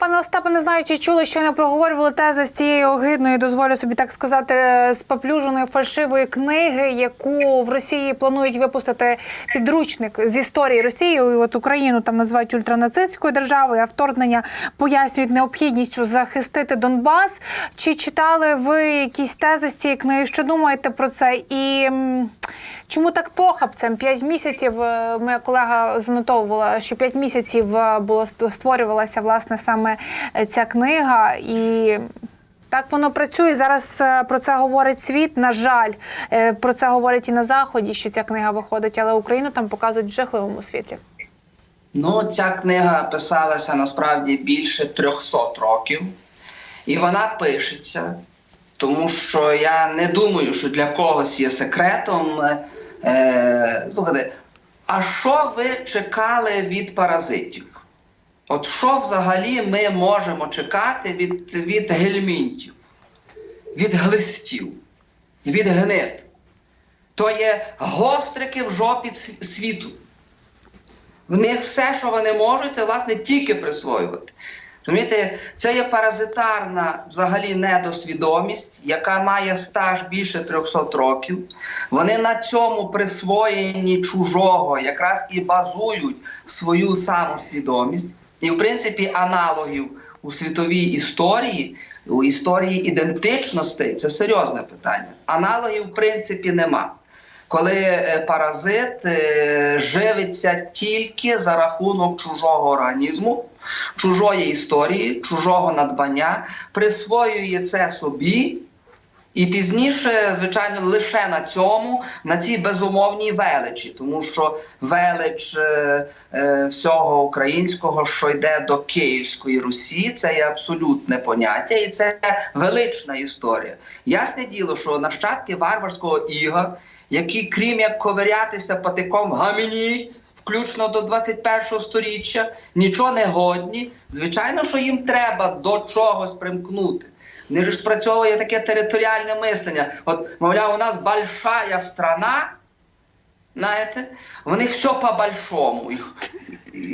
Пане Остапе, не знаю, чи чули, що не проговорювали тези з цієї огидної, дозволю собі так сказати, споплюженої фальшивої книги, яку в Росії планують випустити підручник з історії Росії. От Україну там називають ультранацистською державою, а вторгнення пояснюють необхідністю захистити Донбас. Чи читали ви якісь тези з цієї книги? Що думаєте про це? І чому так похабцем? П'ять місяців е, моя колега занотовувала, що п'ять місяців е, було ст- створювалася власне саме е, ця книга і. Так воно працює зараз. е, Про це говорить світ. На жаль, Е, про це говорять і на заході, що ця книга виходить, але Україну там показують в жахливому світлі. Ну, ця книга писалася насправді більше 300 років, і вона пишеться, тому що я не думаю, що для когось є секретом. Е, слухайте, а що ви чекали від паразитів? От що взагалі ми можемо чекати від, від гельмінтів, від глистів, від гнид? То є гострики в жопі світу. В них все, що вони можуть, це власне тільки присвоювати. Розумієте, це є паразитарна взагалі недосвідомість, яка має стаж більше 300 років. Вони на цьому присвоєнні чужого якраз і базують свою самосвідомість. І, в принципі, аналогів у світовій історії, у історії ідентичностей це серйозне питання. Аналогів, в принципі, нема коли е, паразит е, живиться тільки за рахунок чужого організму, чужої історії, чужого надбання, присвоює це собі. І пізніше, звичайно, лише на цьому, на цій безумовній величі, тому що велич е, е, всього українського, що йде до Київської Русі, це є абсолютне поняття, і це велична історія. Ясне діло, що нащадки варварського іга, які, крім як ковирятися патиком в гаміні, включно до 21 сторіччя, нічого не годні. Звичайно, що їм треба до чогось примкнути. Же ж спрацьовує таке територіальне мислення. От, мовляв, у нас большая страна, знаєте, в них все по-большому.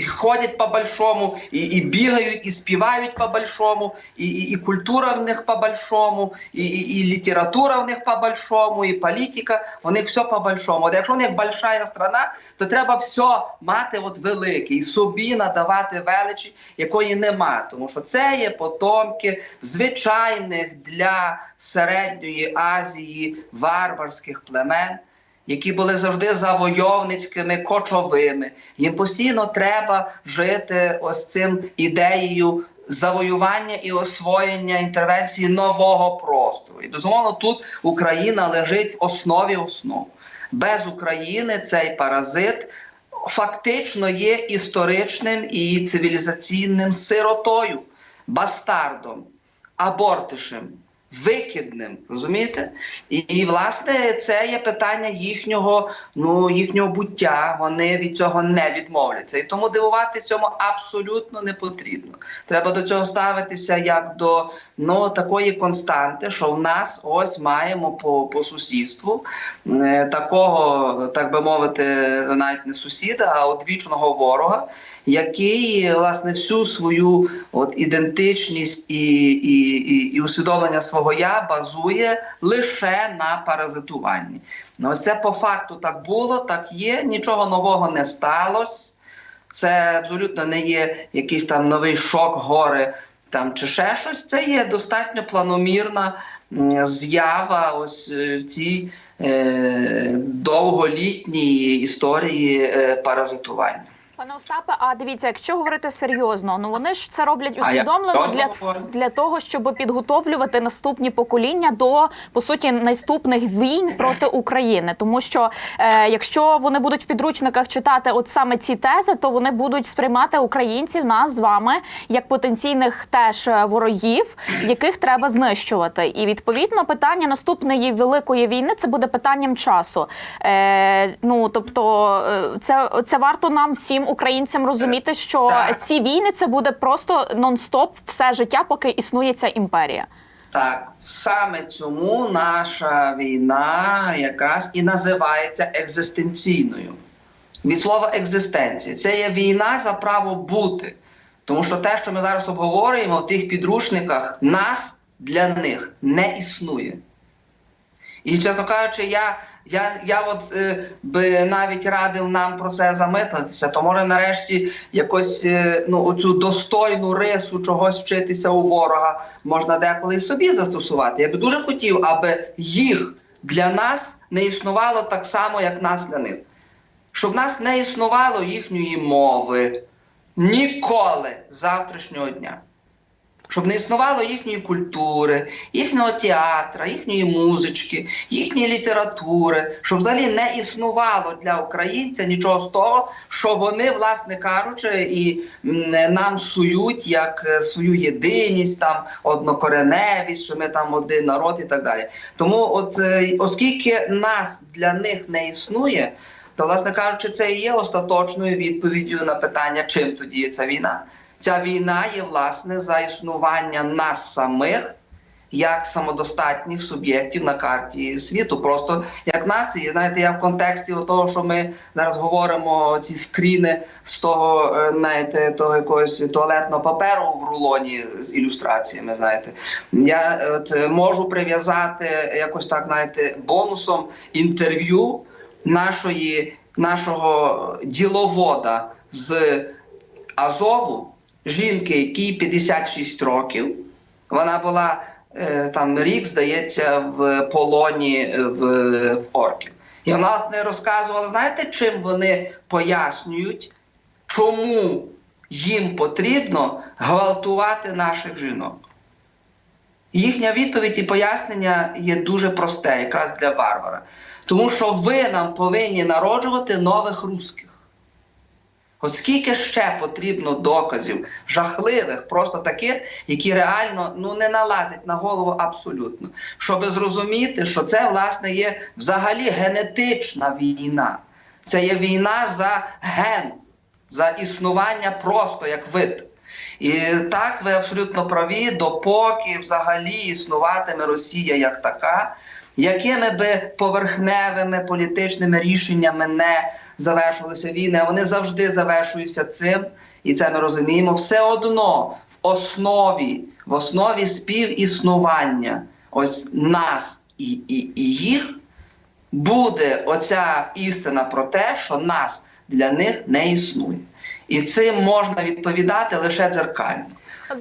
Ходять по-большому, і, і бігають, і співають по-большому, і, і, і культура в них по-большому, і, і, і література в них по-большому, і політика, них все по-большому. От якщо у них большая страна, то треба все мати от велике і собі надавати величі, якої нема. Тому що це є потомки звичайних для середньої Азії варварських племен які були завжди завойовницькими, кочовими. Їм постійно треба жити ось цим ідеєю завоювання і освоєння інтервенції нового простору. І безумовно, тут Україна лежить в основі основ. Без України цей паразит фактично є історичним і цивілізаційним сиротою, бастардом, абортишем викидним, розумієте? І, і власне це є питання їхнього, ну їхнього буття. Вони від цього не відмовляться. І тому дивувати цьому абсолютно не потрібно. Треба до цього ставитися як до ну такої константи, що в нас ось маємо по, по сусідству е, такого, так би мовити, навіть не сусіда, а одвічного ворога який власне всю свою от ідентичність і, і, і, і усвідомлення свого я базує лише на паразитуванні. Ну, це по факту так було, так є, нічого нового не сталося. Це абсолютно не є якийсь там новий шок, гори там чи ще щось. Це є достатньо планомірна з'ява ось е, в цій е, довголітній історії е, паразитування. Пане Остапе, а дивіться, якщо говорити серйозно, ну вони ж це роблять усвідомлено для, для того, щоб підготовлювати наступні покоління до по суті наступних війн проти України. Тому що е, якщо вони будуть в підручниках читати от саме ці тези, то вони будуть сприймати українців нас з вами як потенційних теж е, ворогів, яких треба знищувати. І відповідно питання наступної великої війни це буде питанням часу. Е, ну тобто, е, це, це варто нам всім українцям розуміти, що Так. ці війни це буде просто нон-стоп все життя, поки існує ця імперія. Так, саме цьому наша війна якраз і називається екзистенційною. Від слова екзистенція. Це є війна за право бути, Тому що те, що ми зараз обговорюємо в тих підручниках, нас для них не існує. І чесно кажучи, я, я, я от е, би навіть радив нам про це замислитися, то може нарешті якось е, ну, оцю достойну рису чогось вчитися у ворога можна деколи собі застосувати. Я би дуже хотів, аби їх для нас не існувало так само, як нас для них. Щоб нас не існувало їхньої мови ніколи завтрашнього дня щоб не існувало їхньої культури, їхнього театра, їхньої музички, їхньої літератури, щоб взагалі не існувало для українця нічого з того, що вони, власне кажучи, і нам сують як е, свою єдиність, там однокореневість, що ми там один народ і так далі. Тому, от е, оскільки нас для них не існує. То, власне кажучи, це і є остаточною відповіддю на питання, чим тоді ця війна. Ця війна є власне за існування нас самих як самодостатніх суб'єктів на карті світу, просто як нації. Знаєте, я в контексті того, що ми зараз говоримо ці скріни з того, е, знаєте, того якогось туалетного паперу в рулоні з ілюстраціями. Знаєте, я от, можу прив'язати якось так, знаєте, бонусом інтерв'ю нашої нашого діловода з Азову, жінки, якій 56 років. Вона була е, там рік, здається, в полоні е, в, в орків. І вона не розказувала, знаєте, чим вони пояснюють, чому їм потрібно гвалтувати наших жінок. Їхня відповідь і пояснення є дуже просте, якраз для варвара. Тому що ви нам повинні народжувати нових русських. От скільки ще потрібно доказів жахливих, просто таких, які реально ну не налазять на голову абсолютно, щоб зрозуміти, що це власне є взагалі генетична війна. Це є війна за ген, за існування просто як вид. І так ви абсолютно праві, допоки взагалі існуватиме Росія як така, якими би поверхневими політичними рішеннями не завершувалися війни, вони завжди завершуються цим, і це ми розуміємо. Все одно в основі, в основі співіснування ось нас і, і, і їх буде оця істина про те, що нас для них не існує. І цим можна відповідати лише дзеркально.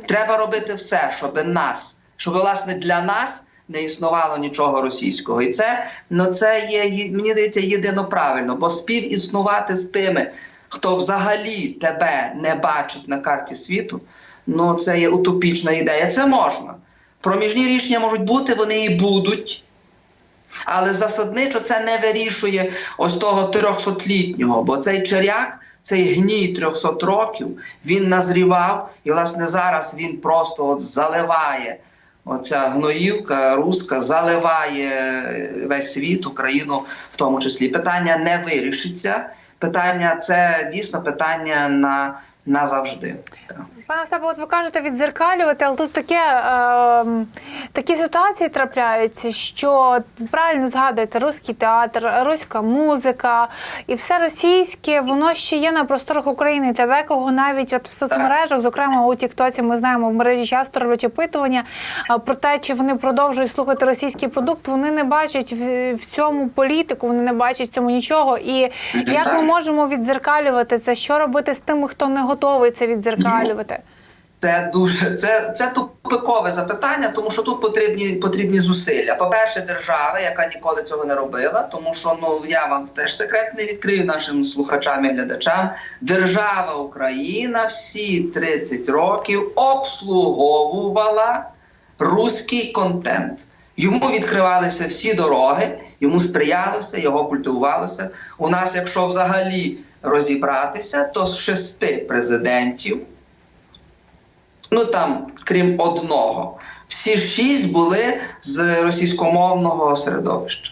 Треба робити все, щоб нас, щоб власне для нас не існувало нічого російського. І це, ну, це є, мені здається, єдино правильно, бо співіснувати з тими, хто взагалі тебе не бачить на карті світу, ну це є утопічна ідея. Це можна. Проміжні рішення можуть бути, вони і будуть. Але засадничо це не вирішує ось того 300-літнього, бо цей черяк, цей гній 300 років, він назрівав, і власне зараз він просто от заливає. Оця гноївка руська заливає весь світ, Україну в тому числі. Питання не вирішиться. Питання це дійсно питання на назавжди. Так. Пане Остапе, от ви кажете відзеркалювати, але тут таке, е, такі ситуації трапляються, що правильно згадуєте, руський театр, руська музика і все російське, воно ще є на просторах України. Для декого навіть от в соцмережах, зокрема у Тіктоці, ми знаємо, в мережі часто роблять опитування про те, чи вони продовжують слухати російський продукт. Вони не бачать в, в цьому політику, вони не бачать в цьому нічого. І як ми можемо відзеркалювати це? Що робити з тими, хто не готовий це відзеркалювати? Це дуже це, це тупикове запитання, тому що тут потрібні потрібні зусилля. По-перше, держава, яка ніколи цього не робила, тому що ну я вам теж секрет не відкрию нашим слухачам і глядачам. Держава Україна всі 30 років обслуговувала руський контент. Йому відкривалися всі дороги, йому сприялося, його культивувалося. У нас, якщо взагалі розібратися, то з шести президентів ну там, крім одного, всі шість були з російськомовного середовища.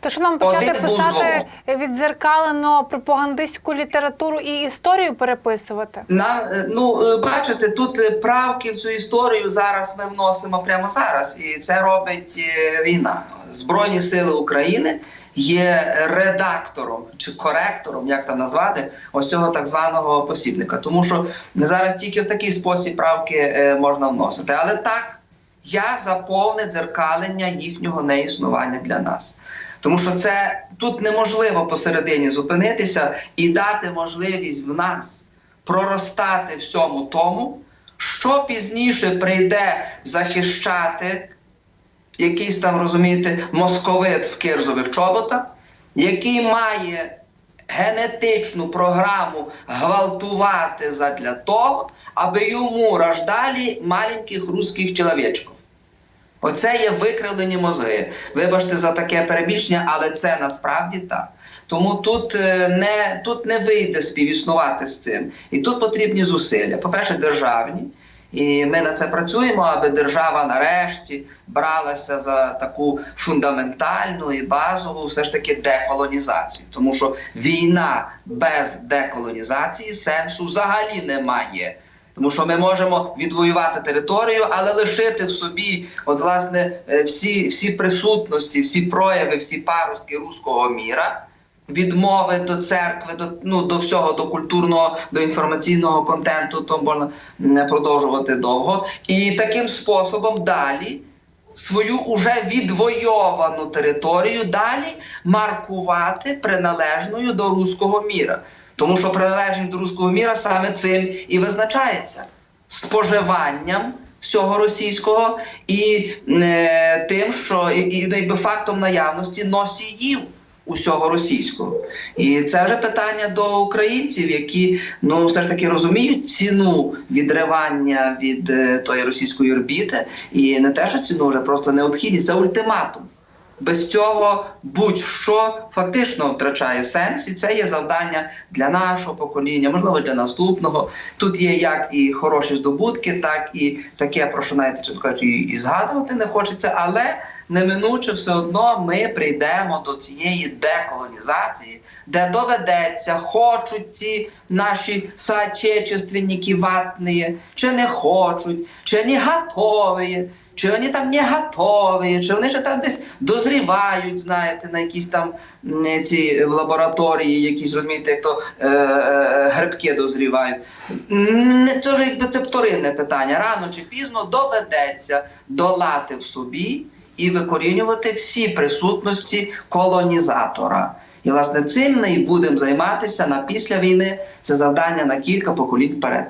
То що нам почати Один писати відзеркалено пропагандистську літературу і історію переписувати? Нам, е, ну, е, бачите, тут е, правки в цю історію зараз ми вносимо прямо зараз, і це робить війна. Збройні сили України є редактором чи коректором, як там назвати, ось цього так званого посібника. Тому що зараз тільки в такий спосіб правки е, можна вносити. Але так, я за дзеркалення їхнього неіснування для нас. Тому що це тут неможливо посередині зупинитися і дати можливість в нас проростати всьому тому, що пізніше прийде захищати якийсь там, розумієте, московит в кирзових чоботах, який має генетичну програму гвалтувати задля того, аби йому рождали маленьких русських чоловічків. Оце є викривлені мозги. Вибачте за таке перебільшення, але це насправді так. Тому тут е, не, тут не вийде співіснувати з цим. І тут потрібні зусилля. По-перше, державні. І ми на це працюємо, аби держава нарешті бралася за таку фундаментальну і базову все ж таки деколонізацію. Тому що війна без деколонізації сенсу взагалі немає. Тому що ми можемо відвоювати територію, але лишити в собі, от власне, е, всі, всі присутності, всі прояви, всі паростки руського міра, відмови до церкви, до ну до всього, до культурного, до інформаційного контенту, то можна не продовжувати довго. І таким способом далі свою уже відвойовану територію далі маркувати приналежною до руського міра. Тому що приналежність до руського міра саме цим і визначається споживанням всього російського і е, тим, що і, і, якби фактом наявності носіїв усього російського. І це вже питання до українців, які ну все ж таки розуміють ціну відривання від е, тої російської орбіти, і не те, що ціну вже просто необхідність, це ультиматум. Без цього будь-що фактично втрачає сенс, і це є завдання для нашого покоління, можливо, для наступного. Тут є як і хороші здобутки, так і таке, про що навіть чітко і, згадувати не хочеться, але неминуче все одно ми прийдемо до цієї деколонізації, де доведеться, хочуть ці наші соотечественники ватні, чи не хочуть, чи не готові. Чи вони там не готові, чи вони ще там десь дозрівають, знаєте, на якісь там ці лабораторії, якісь розумієте, як то е, е, грибки дозрівають. Не то ж якби це вторинне питання. Рано чи пізно доведеться долати в собі і викорінювати всі присутності колонізатора. І власне цим ми і будемо займатися на після війни. Це завдання на кілька поколінь вперед.